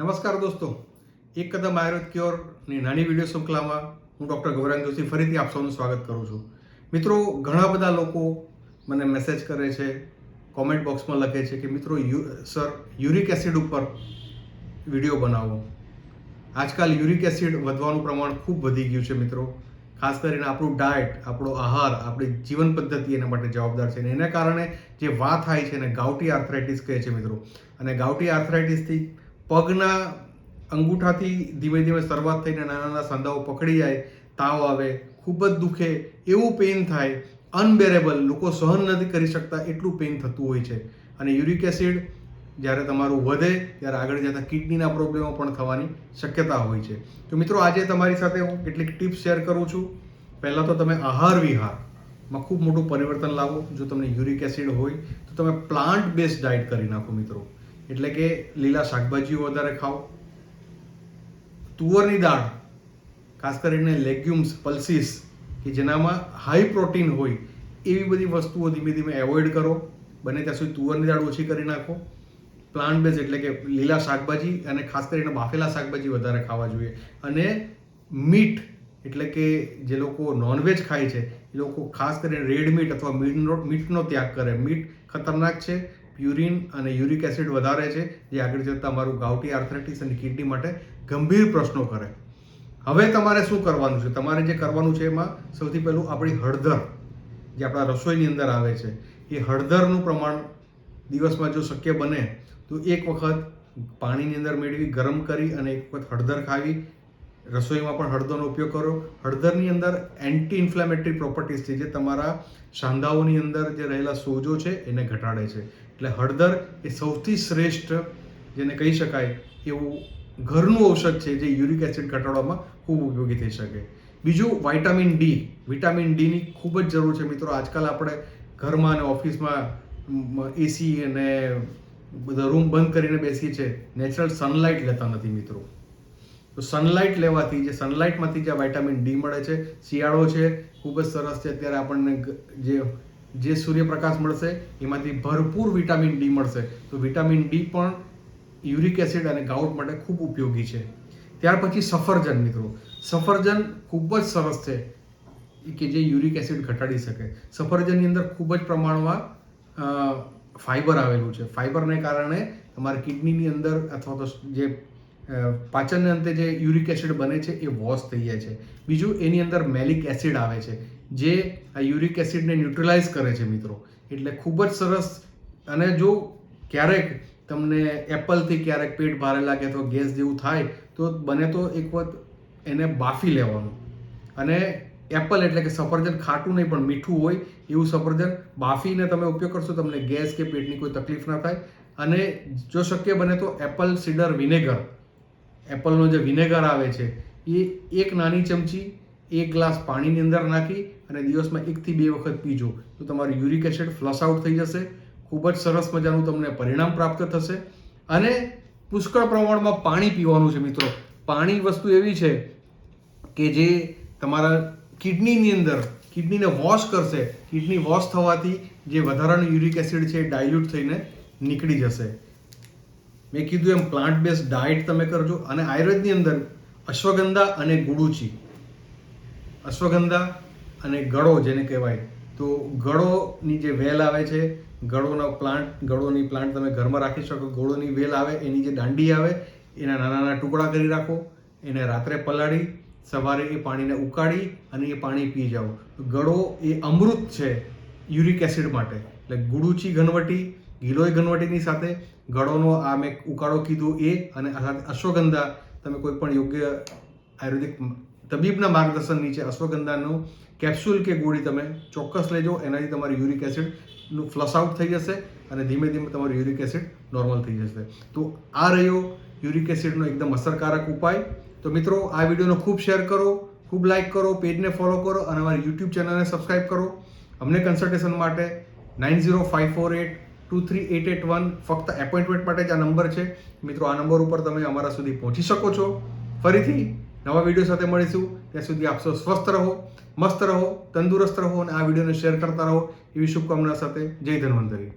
નમસ્કાર દોસ્તો. એક કદમ આયુર્વેદ ક્યોરની નાની વીડિયો શૃંખલામાં હું ડૉક્ટર ગૌરાંગ જોશી ફરીથી આપ સૌનું સ્વાગત કરું છું. મિત્રો, ઘણા બધા લોકો મને મેસેજ કરે છે કોમેન્ટ બોક્સમાં લખે છે કે, મિત્રો, યુ સર યુરિક એસિડ ઉપર વીડિયો બનાવો. આજકાલ યુરિક એસિડ વધવાનું પ્રમાણ ખૂબ વધી ગયું છે, મિત્રો. ખાસ કરીને આપણું ડાયટ આપણો આહાર, આપણી જીવન પદ્ધતિ એના માટે જવાબદાર છે. અને એના કારણે જે વાત થાય છે એને ગાઉટી આર્થરાઇટિસ કહે છે, મિત્રો. અને ગાઉટી આર્થરાઇટિસથી પગના અંગૂઠાથી ધીમે ધીમે શરૂઆત થઈને નાના નાના સાંધાઓ પકડી જાય, તાવ આવે, ખૂબ જ દુખે, એવું પેઇન થાય અનબેરેબલ લોકો સહન નથી કરી શકતા એટલું પેઇન થતું હોય છે. અને યુરિક એસિડ જ્યારે તમારું વધે, ત્યારે આગળ જતાં કિડનીના પ્રોબ્લેમો પણ થવાની શક્યતા હોય છે. તો મિત્રો, આજે તમારી સાથે હું કેટલીક ટિપ્સ શેર કરું છું. પહેલાં તો તમે આહાર વિહારમાં ખૂબ મોટું પરિવર્તન લાવો. જો તમને યુરિક એસિડ હોય, તો તમે પ્લાન્ટ બેઝ ડાયટ કરી નાખો મિત્રો. એટલે કે લીલા શાકભાજીઓ વધારે ખાઓ. તુવરની દાળ, ખાસ કરીને લેગ્યુમ્સ પલ્સીસ કે જેનામાં હાઈ પ્રોટીન હોય, એવી બધી વસ્તુઓ ધીમે ધીમે એવોઇડ કરો. બને ત્યાં સુધી તુવરની દાળ ઓછી કરી નાખો. પ્લાન્ટ બેઝ એટલે કે લીલા શાકભાજી અને ખાસ કરીને બાફેલા શાકભાજી વધારે ખાવા જોઈએ. અને મીટ એટલે કે જે લોકો નોનવેજ ખાય છે, એ લોકો ખાસ કરીને રેડ મીટ અથવા મીટનો મીટનો ત્યાગ કરે. મીટ ખતરનાક છે યુરિન અને યુરિક એસિડ વધારે છે, જે આગળ જતાં તમારું ગાઉટી આર્થરાઇટિસ અને કિડની માટે ગંભીર પ્રશ્નો કરે. હવે તમારે શું કરવાનું છે? તમારે જે કરવાનું છે એમાં સૌથી પહેલું આપણી હળદર, જે આપણા રસોઈની અંદર આવે છે, એ હળદરનું પ્રમાણ દિવસમાં જો શક્ય બને, તો એક વખત પાણીની અંદર મેળવી, ગરમ કરી અને એક વખત હળદર ખાવી. રસોઈમાં પણ હળદરનો ઉપયોગ કરો. હળદરની અંદર એન્ટી ઇન્ફ્લેમેટરી પ્રોપર્ટીઝ છે, જે તમારા સાંધાઓની અંદર જે રહેલા સોજો છે, એને ઘટાડે છે. એટલે હળદર એ સૌથી શ્રેષ્ઠ, જેને કહી શકાય, એવું ઘરનું ઔષધ છે જે યુરિક એસિડ ઘટાડવામાં ખૂબ ઉપયોગી થઈ શકે. બીજું વાઇટામિન ડી વિટામિન ડીની ખૂબ જ જરૂર છે મિત્રો. આજકાલ આપણે ઘરમાં અને ઓફિસમાં એસી અને બધા રૂમ બંધ કરીને બેસીએ છીએ. નેચરલ સનલાઇટ લેતા નથી મિત્રો. તો સનલાઇટ લેવાથી, જે સનલાઇટમાંથી જે વાઇટામિન ડી મળે છે, શિયાળો છે, ખૂબ જ સરસ છે. અત્યારે આપણને જે જે સૂર્યપ્રકાશ મળશે, એમાંથી ભરપૂર વિટામિન ડી મળશે. તો વિટામિન ડી પણ યુરિક એસિડ અને ગાઉટ માટે ખૂબ ઉપયોગી છે. ત્યાર પછી સફરજન, મિત્રો. સફરજન ખૂબ જ સરસ છે કે જે યુરિક એસિડ ઘટાડી શકે. સફરજનની અંદર ખૂબ જ પ્રમાણમાં ફાઇબર આવેલું છે. ફાઈબરને કારણે તમારી કિડનીની અંદર અથવા તો જે પાચનને અંતે જે યુરિક એસિડ બને છે એ વોશ થઈ જાય છે. બીજું, એની અંદર મેલિક એસિડ આવે છે, જે આ યુરિક એસિડને ન્યુટ્રલાઇઝ કરે છે મિત્રો. એટલે ખૂબ જ સરસ અને જો ક્યારેક તમને એપલથી ક્યારેક પેટ ભારે લાગે અથવા ગેસ જેવું થાય, તો બને તો એક વખત એને બાફી લેવાનું. અને એપલ એટલે કે સફરજન ખાટું નહીં, પણ મીઠું હોય એવું સફરજન બાફીને તમે ઉપયોગ કરશો, તમને ગેસ કે પેટની કોઈ તકલીફ ના થાય. અને જો શક્ય બને તો એપલ સીડર વિનેગર એપલનો જે વિનેગર આવે છે, એ એક નાની ચમચી, એક ગ્લાસ પાણીની અંદર નાખી અને દિવસમાં એકથી બે વખત પીજો. તો તમારું યુરિક એસિડ ફ્લશ આઉટ થઈ જશે, ખૂબ જ સરસ મજાનું તમને પરિણામ પ્રાપ્ત થશે અને પુષ્કળ પ્રમાણમાં પાણી પીવાનું છે મિત્રો. પાણી વસ્તુ એવી છે કે જે તમારા કિડનીની અંદર, કિડનીને વોશ કરશે, કિડની વોશ થવાથી જે વધારાનું યુરિક એસિડ છે એ ડાયલ્યુટ થઈને નીકળી જશે. મેં કીધું એમ પ્લાન્ટ બેઝ ડાયટ તમે કરજો અને આયુર્વેદની અંદર અશ્વગંધા અને ગુડુચી. અશ્વગંધા અને ગળો જેને કહેવાય. તો ગળોની જે વેલ આવે છે, ગળોના પ્લાન્ટ ગળોની પ્લાન્ટ તમે ઘરમાં રાખી શકો, ગળોની વેલ આવે, એની જે દાંડી આવે, એના નાના નાના ટુકડા કરી રાખો, એને રાત્રે પલાળી, સવારે એ પાણીને ઉકાળી અને એ પાણી પી જાઓ. ગળો એ અમૃત છે યુરિક એસિડ માટે. એટલે ગુડુચી, ઘનવટી ગિલોય ઘનવટીની સાથે ગળોનો આ મેં ઉકાળો કીધો એ અને અશ્વગંધા, તમે કોઈ પણ યોગ્ય આયુર્વેદિક તબીબના માર્ગદર્શન નીચે અશ્વગંધાનું કેપ્સ્યુલ કે ગોળી તમે ચોક્કસ લેજો. એનાથી તમારું યુરિક એસિડનું ફ્લશ આઉટ થઈ જશે અને ધીમે ધીમે તમારું યુરિક એસિડ નોર્મલ થઈ જશે. તો આ રહ્યો યુરિક એસિડનો એકદમ અસરકારક ઉપાય. તો મિત્રો, આ વિડીયોનો ખૂબ શેર કરો, ખૂબ લાઇક કરો પેજને ફોલો કરો અને અમારી યુટ્યુબ ચેનલને સબસ્ક્રાઈબ કરો. અમને કન્સલ્ટેશન માટે nine zero five four eight two three eight eight one ફક્ત એપોઇન્ટમેન્ટ માટે જ આ નંબર છે. મિત્રો, આ નંબર ઉપર તમે અમારા સુધી પહોંચી શકો છો. ફરીથી નવા વીડિયો સાથે મળીશું. ત્યાં સુધી આપ સૌ સ્વસ્થ રહો, મસ્ત રહો, તંદુરસ્ત રહો અને આ વિડીયોને શેર કરતા રહો. એવી શુભકામના સાથે જય ધન્વંતરી.